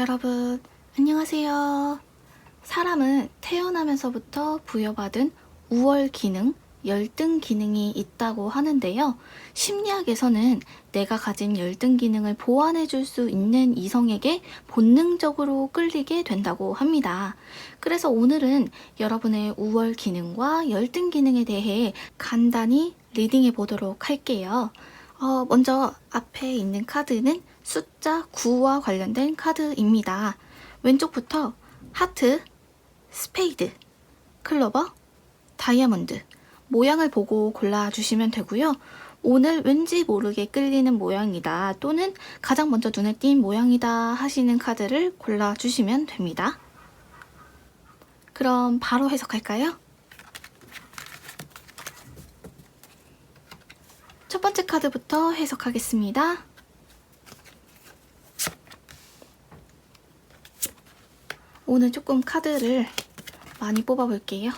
여러분, 안녕하세요. 사람은 태어나면서부터 부여받은 우월 기능, 열등 기능이 있다고 하는데요. 심리학에서는 내가 가진 열등 기능을 보완해 줄 수 있는 이성에게 본능적으로 끌리게 된다고 합니다. 그래서 오늘은 여러분의 우월 기능과 열등 기능에 대해 간단히 리딩해 보도록 할게요. 어, 먼저 앞에 있는 카드는 숫자 9와 관련된 카드입니다. 왼쪽부터 하트, 스페이드, 클로버, 다이아몬드 모양을 보고 골라주시면 되고요. 오늘 왠지 모르게 끌리는 모양이다 또는 가장 먼저 눈에 띈 모양이다 하시는 카드를 골라주시면 됩니다. 그럼 바로 해석할까요? 첫 번째 카드부터 해석하겠습니다. 오늘 조금 카드를 많이 뽑아볼게요.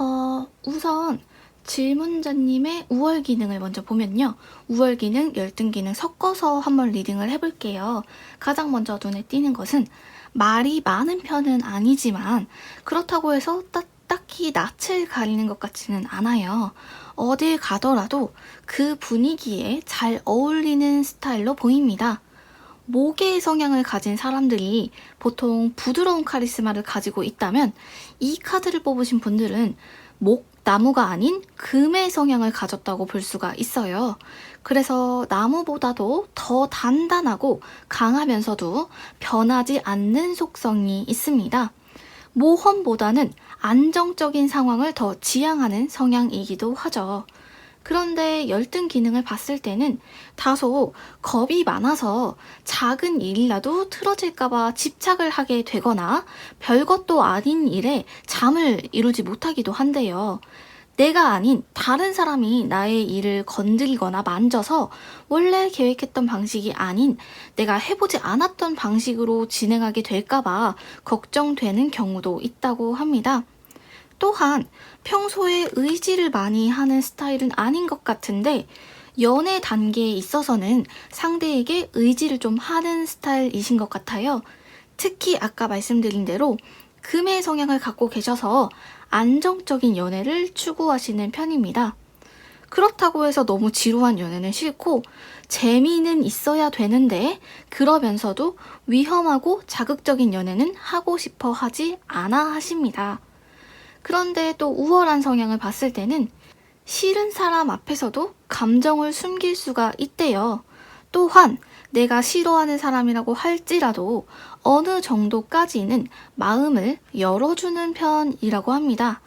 어, 우선 질문자님의 우월 기능을 먼저 보면요. 우월 기능, 열등 기능 섞어서 한번 리딩을 해볼게요. 가장 먼저 눈에 띄는 것은 말이 많은 편은 아니지만 그렇다고 해서 딱, 딱히 낯을 가리는 것 같지는 않아요. 어딜 가더라도 그 분위기에 잘 어울리는 스타일로 보입니다. 모계의 성향을 가진 사람들이 보통 부드러운 카리스마를 가지고 있다면 이 카드를 뽑으신 분들은 목, 나무가 아닌 금의 성향을 가졌다고 볼 수가 있어요. 그래서 나무보다도 더 단단하고 강하면서도 변하지 않는 속성이 있습니다. 모험보다는 안정적인 상황을 더 지향하는 성향이기도 하죠. 그런데 열등 기능을 봤을 때는 다소 겁이 많아서 작은 일이라도 틀어질까봐 집착을 하게 되거나 별것도 아닌 일에 잠을 이루지 못하기도 한대요. 내가 아닌 다른 사람이 나의 일을 건드리거나 만져서 원래 계획했던 방식이 아닌 내가 해보지 않았던 방식으로 진행하게 될까봐 걱정되는 경우도 있다고 합니다. 또한 평소에 의지를 많이 하는 스타일은 아닌 것 같은데 연애 단계에 있어서는 상대에게 의지를 좀 하는 스타일이신 것 같아요. 특히 아까 말씀드린 대로 금의 성향을 갖고 계셔서 안정적인 연애를 추구하시는 편입니다. 그렇다고 해서 너무 지루한 연애는 싫고 재미는 있어야 되는데 그러면서도 위험하고 자극적인 연애는 하고 싶어 하지 않아 하십니다. 그런데 또 우월한 성향을 봤을 때는 싫은 사람 앞에서도 감정을 숨길 수가 있대요. 또한 내가 싫어하는 사람이라고 할지라도 어느 정도까지는 마음을 열어주는 편이라고 합니다.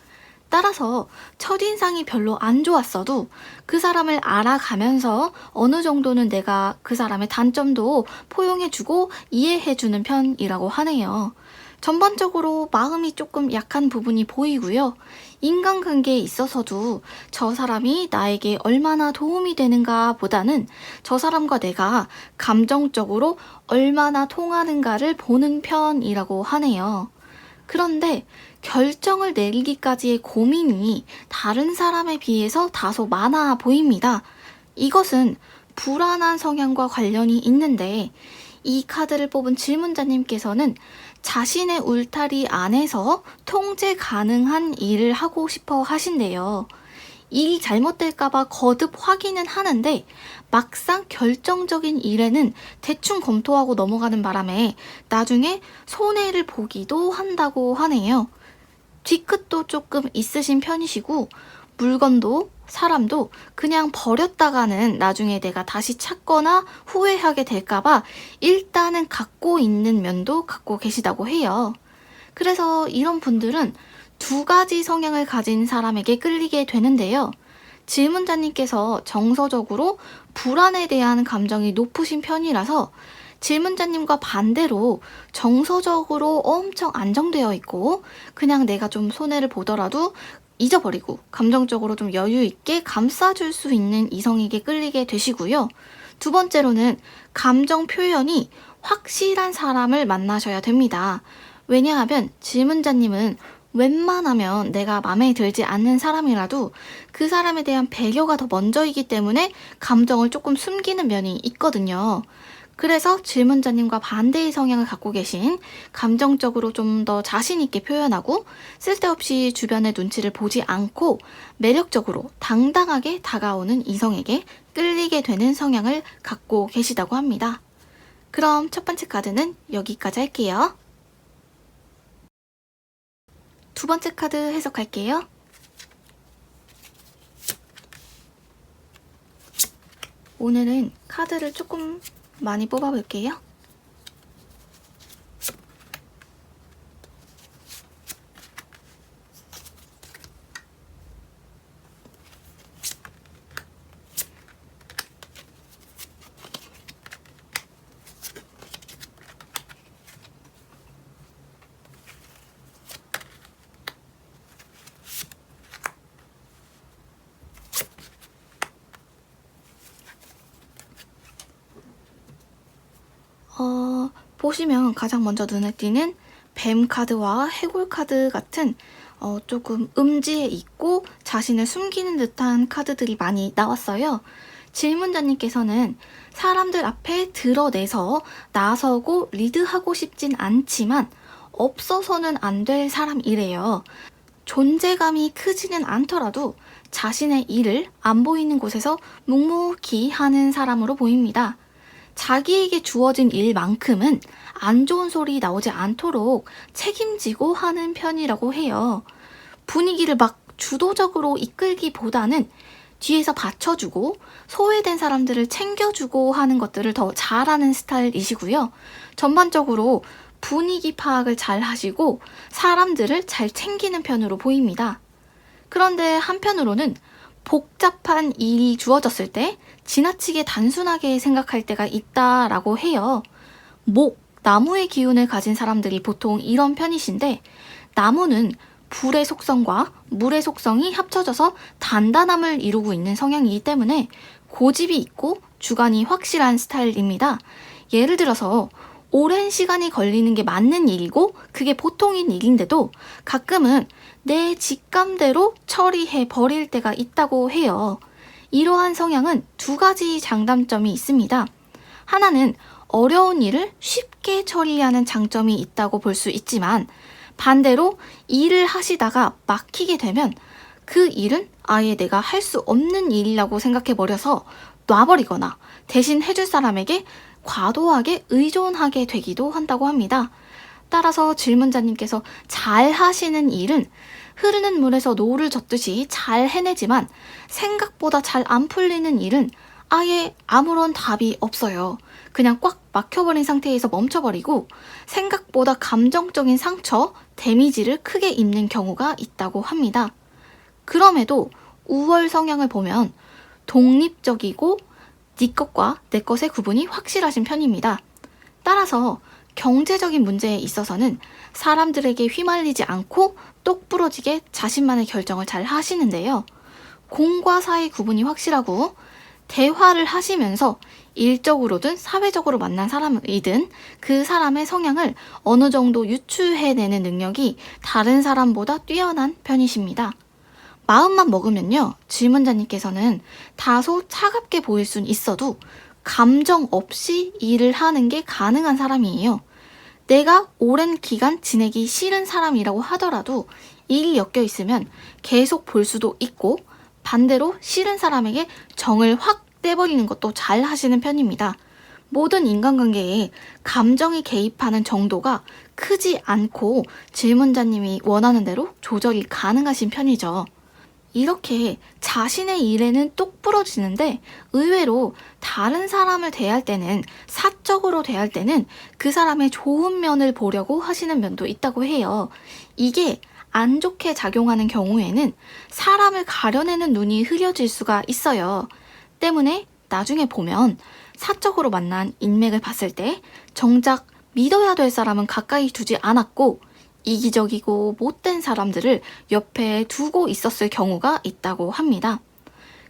따라서 첫인상이 별로 안 좋았어도 그 사람을 알아가면서 어느 정도는 내가 그 사람의 단점도 포용해주고 이해해주는 편이라고 하네요. 전반적으로 마음이 조금 약한 부분이 보이고요. 인간관계에 있어서도 저 사람이 나에게 얼마나 도움이 되는가 보다는 저 사람과 내가 감정적으로 얼마나 통하는가를 보는 편이라고 하네요. 그런데 결정을 내리기까지의 고민이 다른 사람에 비해서 다소 많아 보입니다. 이것은 불안한 성향과 관련이 있는데 이 카드를 뽑은 질문자님께서는 자신의 울타리 안에서 통제 가능한 일을 하고 싶어 하신대요. 일이 잘못될까봐 거듭 확인은 하는데 막상 결정적인 일에는 대충 검토하고 넘어가는 바람에 나중에 손해를 보기도 한다고 하네요. 뒤끝도 조금 있으신 편이시고 물건도 사람도 그냥 버렸다가는 나중에 내가 다시 찾거나 후회하게 될까봐 일단은 갖고 있는 면도 갖고 계시다고 해요. 그래서 이런 분들은 두 가지 성향을 가진 사람에게 끌리게 되는데요. 질문자님께서 정서적으로 불안에 대한 감정이 높으신 편이라서 질문자님과 반대로 정서적으로 엄청 안정되어 있고 그냥 내가 좀 손해를 보더라도 잊어버리고 감정적으로 좀 여유 있게 감싸줄 수 있는 이성에게 끌리게 되시고요. 두 번째로는 감정 표현이 확실한 사람을 만나셔야 됩니다. 왜냐하면 질문자님은 웬만하면 내가 마음에 들지 않는 사람이라도 그 사람에 대한 배려가 더 먼저이기 때문에 감정을 조금 숨기는 면이 있거든요. 그래서 질문자님과 반대의 성향을 갖고 계신 감정적으로 좀 더 자신있게 표현하고 쓸데없이 주변의 눈치를 보지 않고 매력적으로 당당하게 다가오는 이성에게 끌리게 되는 성향을 갖고 계시다고 합니다. 그럼 첫 번째 카드는 여기까지 할게요. 두 번째 카드 해석할게요. 오늘은 카드를 조금 많이 뽑아볼게요. 어, 보시면 가장 먼저 눈에 띄는 뱀 카드와 해골 카드 같은 어, 조금 음지에 있고 자신을 숨기는 듯한 카드들이 많이 나왔어요. 질문자님께서는 사람들 앞에 드러내서 나서고 리드하고 싶진 않지만 없어서는 안 될 사람이래요. 존재감이 크지는 않더라도 자신의 일을 안 보이는 곳에서 묵묵히 하는 사람으로 보입니다. 자기에게 주어진 일만큼은 안 좋은 소리 나오지 않도록 책임지고 하는 편이라고 해요. 분위기를 막 주도적으로 이끌기보다는 뒤에서 받쳐주고 소외된 사람들을 챙겨주고 하는 것들을 더 잘하는 스타일이시고요. 전반적으로 분위기 파악을 잘 하시고 사람들을 잘 챙기는 편으로 보입니다. 그런데 한편으로는 복잡한 일이 주어졌을 때 지나치게 단순하게 생각할 때가 있다라고 해요. 목, 나무의 기운을 가진 사람들이 보통 이런 편이신데 나무는 불의 속성과 물의 속성이 합쳐져서 단단함을 이루고 있는 성향이기 때문에 고집이 있고 주관이 확실한 스타일입니다. 예를 들어서 오랜 시간이 걸리는 게 맞는 일이고 그게 보통인 일인데도 가끔은 내 직감대로 처리해 버릴 때가 있다고 해요. 이러한 성향은 두 가지 장단점이 있습니다. 하나는 어려운 일을 쉽게 처리하는 장점이 있다고 볼 수 있지만 반대로 일을 하시다가 막히게 되면 그 일은 아예 내가 할 수 없는 일이라고 생각해 버려서 놔버리거나 대신 해줄 사람에게 과도하게 의존하게 되기도 한다고 합니다. 따라서 질문자님께서 잘 하시는 일은 흐르는 물에서 노를 젓듯이 잘 해내지만 생각보다 잘 안 풀리는 일은 아예 아무런 답이 없어요. 그냥 꽉 막혀버린 상태에서 멈춰버리고 생각보다 감정적인 상처, 데미지를 크게 입는 경우가 있다고 합니다. 그럼에도 우월 성향을 보면 독립적이고 네 것과 내 것의 구분이 확실하신 편입니다. 따라서 경제적인 문제에 있어서는 사람들에게 휘말리지 않고 똑부러지게 자신만의 결정을 잘 하시는데요. 공과 사의 구분이 확실하고 대화를 하시면서 일적으로든 사회적으로 만난 사람이든 그 사람의 성향을 어느 정도 유추해내는 능력이 다른 사람보다 뛰어난 편이십니다. 마음만 먹으면요, 질문자님께서는 다소 차갑게 보일 순 있어도 감정 없이 일을 하는 게 가능한 사람이에요. 내가 오랜 기간 지내기 싫은 사람이라고 하더라도 일이 엮여 있으면 계속 볼 수도 있고 반대로 싫은 사람에게 정을 확 떼버리는 것도 잘 하시는 편입니다. 모든 인간관계에 감정이 개입하는 정도가 크지 않고 질문자님이 원하는 대로 조절이 가능하신 편이죠. 이렇게 자신의 일에는 똑 부러지는데 의외로 다른 사람을 대할 때는 사적으로 대할 때는 그 사람의 좋은 면을 보려고 하시는 면도 있다고 해요. 이게 안 좋게 작용하는 경우에는 사람을 가려내는 눈이 흐려질 수가 있어요. 때문에 나중에 보면 사적으로 만난 인맥을 봤을 때 정작 믿어야 될 사람은 가까이 두지 않았고 이기적이고 못된 사람들을 옆에 두고 있었을 경우가 있다고 합니다.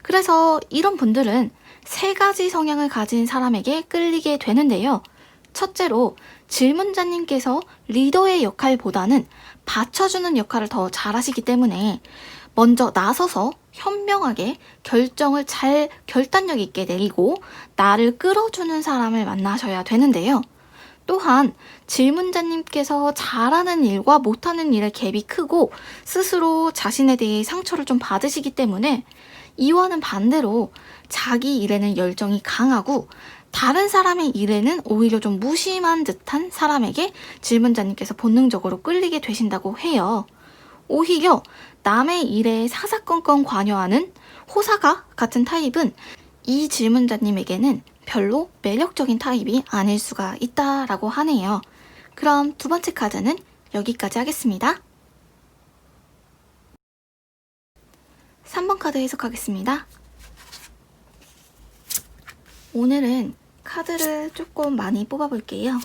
그래서 이런 분들은 세 가지 성향을 가진 사람에게 끌리게 되는데요. 첫째로 질문자님께서 리더의 역할보다는 받쳐주는 역할을 더 잘하시기 때문에 먼저 나서서 현명하게 결정을 잘 결단력 있게 내리고 나를 끌어주는 사람을 만나셔야 되는데요. 또한 질문자님께서 잘하는 일과 못하는 일의 갭이 크고 스스로 자신에 대해 상처를 좀 받으시기 때문에 이와는 반대로 자기 일에는 열정이 강하고 다른 사람의 일에는 오히려 좀 무심한 듯한 사람에게 질문자님께서 본능적으로 끌리게 되신다고 해요. 오히려 남의 일에 사사건건 관여하는 호사가 같은 타입은 이 질문자님에게는 별로 매력적인 타입이 아닐 수가 있다라고 하네요. 그럼 두 번째 카드는 여기까지 하겠습니다. 3번 카드 해석하겠습니다. 오늘은 카드를 조금 많이 뽑아볼게요.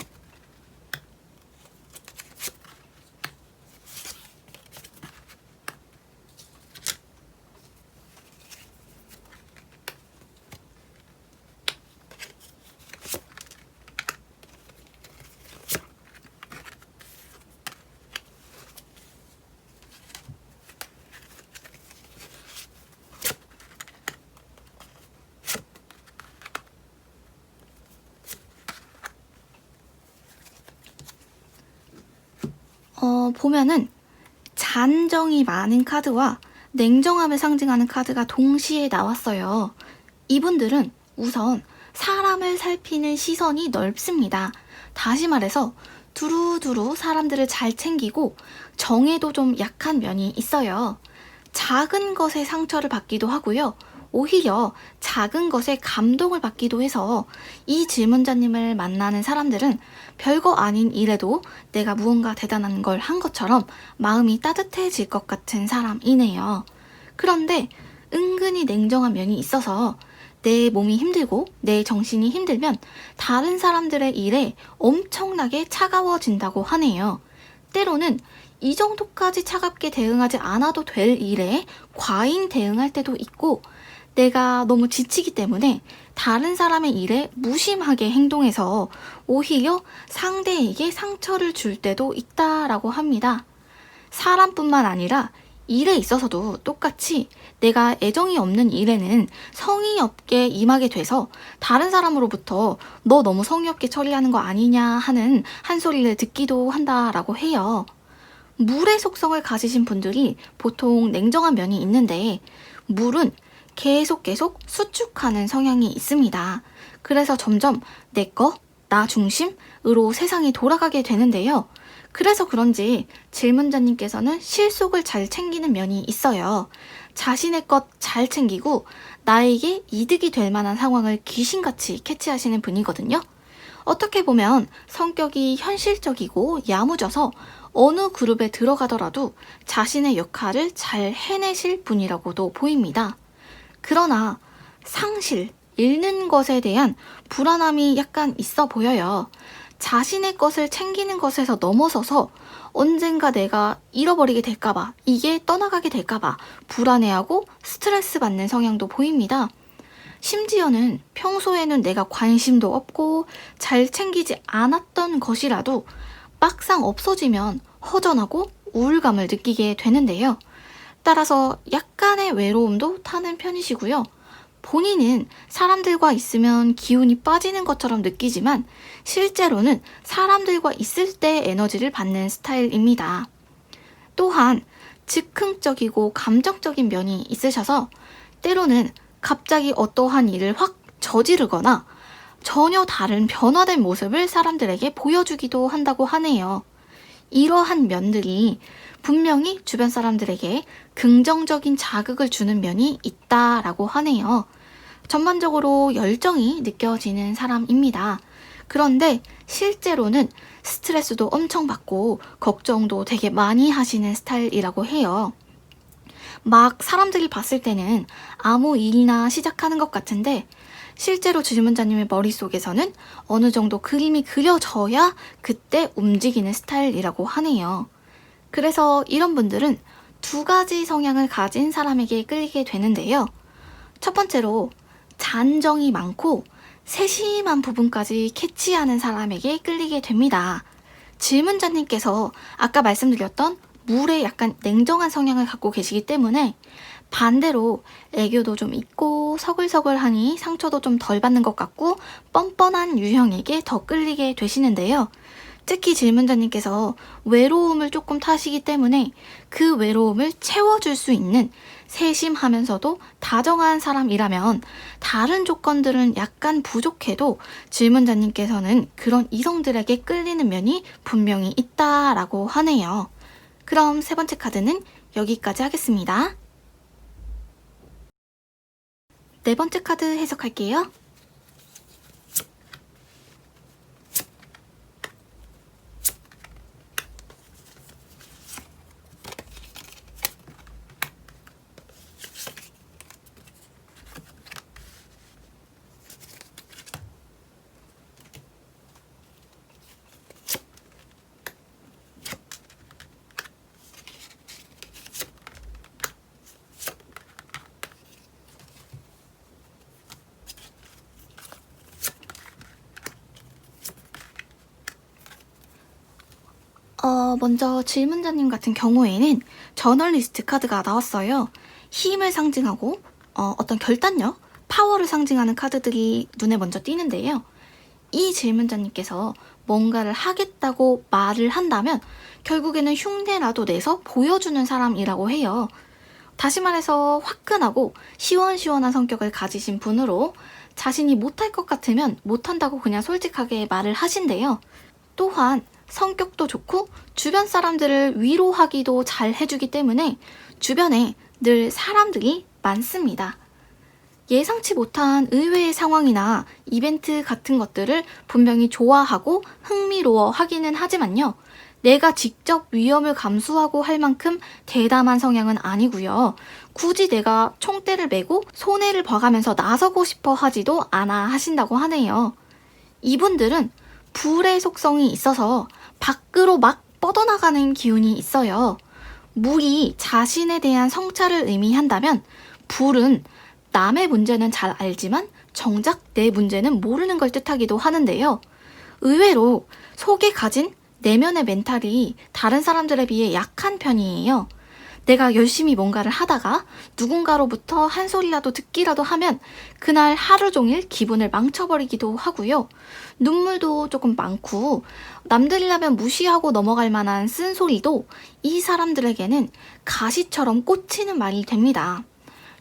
어, 보면은 잔정이 많은 카드와 냉정함을 상징하는 카드가 동시에 나왔어요. 이분들은 우선 사람을 살피는 시선이 넓습니다. 다시 말해서 두루두루 사람들을 잘 챙기고 정에도 좀 약한 면이 있어요. 작은 것에 상처를 받기도 하고요. 오히려 작은 것에 감동을 받기도 해서 이 질문자님을 만나는 사람들은 별거 아닌 일에도 내가 무언가 대단한 걸 한 것처럼 마음이 따뜻해질 것 같은 사람이네요. 그런데 은근히 냉정한 면이 있어서 내 몸이 힘들고 내 정신이 힘들면 다른 사람들의 일에 엄청나게 차가워진다고 하네요. 때로는 이 정도까지 차갑게 대응하지 않아도 될 일에 과잉 대응할 때도 있고 내가 너무 지치기 때문에 다른 사람의 일에 무심하게 행동해서 오히려 상대에게 상처를 줄 때도 있다라고 합니다. 사람뿐만 아니라 일에 있어서도 똑같이 내가 애정이 없는 일에는 성의 없게 임하게 돼서 다른 사람으로부터 너 너무 성의 없게 처리하는 거 아니냐 하는 한 소리를 듣기도 한다라고 해요. 물의 속성을 가지신 분들이 보통 냉정한 면이 있는데 물은 계속 계속 수축하는 성향이 있습니다. 그래서 점점 내 거, 나 중심으로 세상이 돌아가게 되는데요. 그래서 그런지 질문자님께서는 실속을 잘 챙기는 면이 있어요. 자신의 것 잘 챙기고 나에게 이득이 될 만한 상황을 귀신같이 캐치하시는 분이거든요. 어떻게 보면 성격이 현실적이고 야무져서 어느 그룹에 들어가더라도 자신의 역할을 잘 해내실 분이라고도 보입니다. 그러나 상실, 잃는 것에 대한 불안함이 약간 있어 보여요. 자신의 것을 챙기는 것에서 넘어서서 언젠가 내가 잃어버리게 될까봐, 이게 떠나가게 될까봐 불안해하고 스트레스 받는 성향도 보입니다. 심지어는 평소에는 내가 관심도 없고 잘 챙기지 않았던 것이라도 막상 없어지면 허전하고 우울감을 느끼게 되는데요. 따라서 약간의 외로움도 타는 편이시고요. 본인은 사람들과 있으면 기운이 빠지는 것처럼 느끼지만 실제로는 사람들과 있을 때 에너지를 받는 스타일입니다. 또한 즉흥적이고 감정적인 면이 있으셔서 때로는 갑자기 어떠한 일을 확 저지르거나 전혀 다른 변화된 모습을 사람들에게 보여주기도 한다고 하네요. 이러한 면들이 분명히 주변 사람들에게 긍정적인 자극을 주는 면이 있다라고 하네요. 전반적으로 열정이 느껴지는 사람입니다. 그런데 실제로는 스트레스도 엄청 받고 걱정도 되게 많이 하시는 스타일이라고 해요. 막 사람들이 봤을 때는 아무 일이나 시작하는 것 같은데 실제로 질문자님의 머릿속에서는 어느 정도 그림이 그려져야 그때 움직이는 스타일이라고 하네요. 그래서 이런 분들은 두 가지 성향을 가진 사람에게 끌리게 되는데요. 첫 번째로 잔정이 많고 세심한 부분까지 캐치하는 사람에게 끌리게 됩니다. 질문자님께서 아까 말씀드렸던 물에 약간 냉정한 성향을 갖고 계시기 때문에 반대로 애교도 좀 있고 서글서글하니 상처도 좀 덜 받는 것 같고 뻔뻔한 유형에게 더 끌리게 되시는데요. 특히 질문자님께서 외로움을 조금 타시기 때문에 그 외로움을 채워줄 수 있는 세심하면서도 다정한 사람이라면 다른 조건들은 약간 부족해도 질문자님께서는 그런 이성들에게 끌리는 면이 분명히 있다라고 하네요. 그럼 세 번째 카드는 여기까지 하겠습니다. 네 번째 카드 해석할게요. 어, 먼저 질문자님 같은 경우에는 저널리스트 카드가 나왔어요. 힘을 상징하고 어, 어떤 결단력, 파워를 상징하는 카드들이 눈에 먼저 띄는데요. 이 질문자님께서 뭔가를 하겠다고 말을 한다면 결국에는 흉내라도 내서 보여주는 사람이라고 해요. 다시 말해서 화끈하고 시원시원한 성격을 가지신 분으로 자신이 못할 것 같으면 못한다고 그냥 솔직하게 말을 하신대요. 또한 성격도 좋고 주변 사람들을 위로하기도 잘 해주기 때문에 주변에 늘 사람들이 많습니다. 예상치 못한 의외의 상황이나 이벤트 같은 것들을 분명히 좋아하고 흥미로워 하기는 하지만요. 내가 직접 위험을 감수하고 할 만큼 대담한 성향은 아니고요. 굳이 내가 총대를 메고 손해를 봐가면서 나서고 싶어 하지도 않아 하신다고 하네요. 이분들은 불의 속성이 있어서 밖으로 막 뻗어나가는 기운이 있어요. 물이 자신에 대한 성찰을 의미한다면 불은 남의 문제는 잘 알지만 정작 내 문제는 모르는 걸 뜻하기도 하는데요. 의외로 속에 가진 내면의 멘탈이 다른 사람들에 비해 약한 편이에요. 내가 열심히 뭔가를 하다가 누군가로부터 한 소리라도 듣기라도 하면 그날 하루 종일 기분을 망쳐버리기도 하고요. 눈물도 조금 많고 남들이라면 무시하고 넘어갈 만한 쓴소리도 이 사람들에게는 가시처럼 꽂히는 말이 됩니다.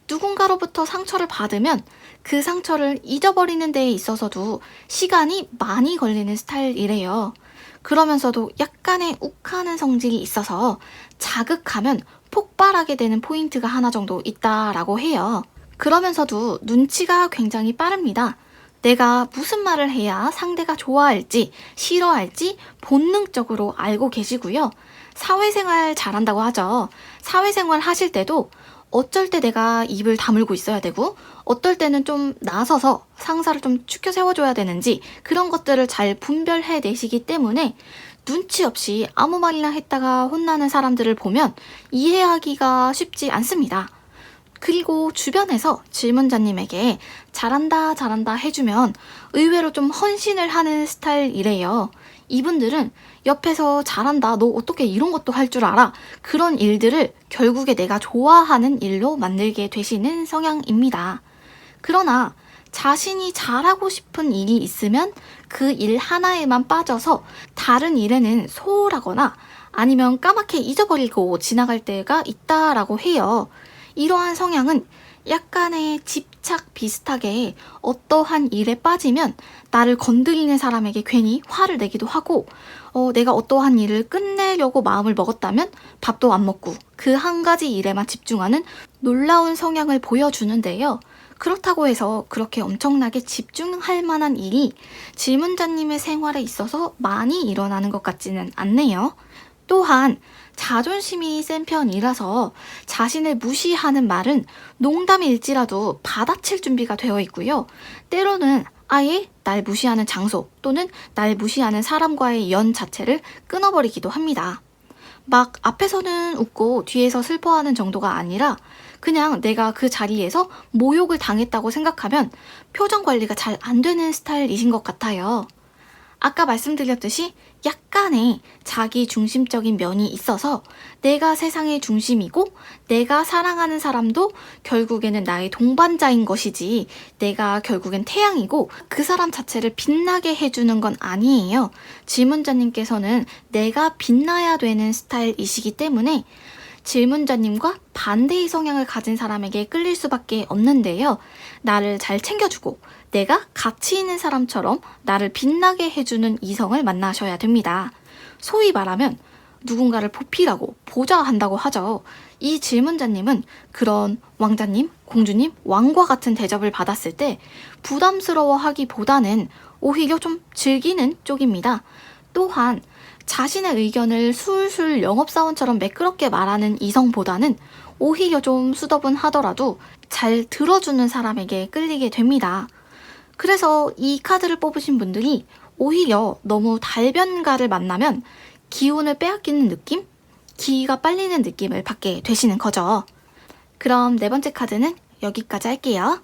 누군가로부터 상처를 받으면 그 상처를 잊어버리는 데에 있어서도 시간이 많이 걸리는 스타일이래요. 그러면서도 약간의 욱하는 성질이 있어서 자극하면 폭발하게 되는 포인트가 하나 정도 있다라고 해요. 그러면서도 눈치가 굉장히 빠릅니다. 내가 무슨 말을 해야 상대가 좋아할지, 싫어할지 본능적으로 알고 계시고요. 사회생활 잘한다고 하죠. 사회생활 하실 때도 어쩔 때 내가 입을 다물고 있어야 되고, 어떨 때는 좀 나서서 상사를 좀 추켜 세워줘야 되는지, 그런 것들을 잘 분별해 내시기 때문에 눈치 없이 아무 말이나 했다가 혼나는 사람들을 보면 이해하기가 쉽지 않습니다. 그리고 주변에서 질문자님에게 잘한다, 잘한다 해주면 의외로 좀 헌신을 하는 스타일이래요. 이분들은 옆에서 잘한다, 너 어떻게 이런 것도 할 줄 알아? 그런 일들을 결국에 내가 좋아하는 일로 만들게 되시는 성향입니다. 그러나 자신이 잘하고 싶은 일이 있으면 그 일 하나에만 빠져서 다른 일에는 소홀하거나 아니면 까맣게 잊어버리고 지나갈 때가 있다라고 해요. 이러한 성향은 약간의 집착 비슷하게 어떠한 일에 빠지면 나를 건드리는 사람에게 괜히 화를 내기도 하고 어, 내가 어떠한 일을 끝내려고 마음을 먹었다면 밥도 안 먹고 그 한 가지 일에만 집중하는 놀라운 성향을 보여주는데요. 그렇다고 해서 그렇게 엄청나게 집중할 만한 일이 질문자님의 생활에 있어서 많이 일어나는 것 같지는 않네요. 또한 자존심이 센 편이라서 자신을 무시하는 말은 농담일지라도 받아칠 준비가 되어 있고요. 때로는 아예 날 무시하는 장소 또는 날 무시하는 사람과의 연 자체를 끊어버리기도 합니다. 막 앞에서는 웃고 뒤에서 슬퍼하는 정도가 아니라 그냥 내가 그 자리에서 모욕을 당했다고 생각하면 표정 관리가 잘 안 되는 스타일이신 것 같아요. 아까 말씀드렸듯이 약간의 자기 중심적인 면이 있어서 내가 세상의 중심이고 내가 사랑하는 사람도 결국에는 나의 동반자인 것이지 내가 결국엔 태양이고 그 사람 자체를 빛나게 해주는 건 아니에요. 질문자님께서는 내가 빛나야 되는 스타일이시기 때문에 질문자님과 반대의 성향을 가진 사람에게 끌릴 수밖에 없는데요. 나를 잘 챙겨주고 내가 가치 있는 사람처럼 나를 빛나게 해주는 이성을 만나셔야 됩니다. 소위 말하면 누군가를 보필하고 보좌한다고 하죠. 이 질문자님은 그런 왕자님, 공주님, 왕과 같은 대접을 받았을 때 부담스러워 하기보다는 오히려 좀 즐기는 쪽입니다. 또한 자신의 의견을 술술 영업사원처럼 매끄럽게 말하는 이성보다는 오히려 좀 수더분 하더라도 잘 들어주는 사람에게 끌리게 됩니다. 그래서 이 카드를 뽑으신 분들이 오히려 너무 달변가를 만나면 기운을 빼앗기는 느낌? 기가 빨리는 느낌을 받게 되시는 거죠. 그럼 네 번째 카드는 여기까지 할게요.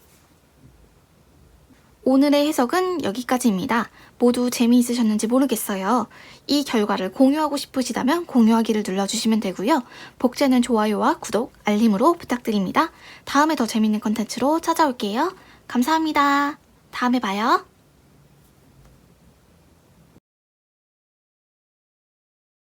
오늘의 해석은 여기까지입니다. 모두 재미있으셨는지 모르겠어요. 이 결과를 공유하고 싶으시다면 공유하기를 눌러주시면 되고요. 복제는 좋아요와 구독, 알림으로 부탁드립니다. 다음에 더 재밌는 컨텐츠로 찾아올게요. 감사합니다. 다음에 봐요.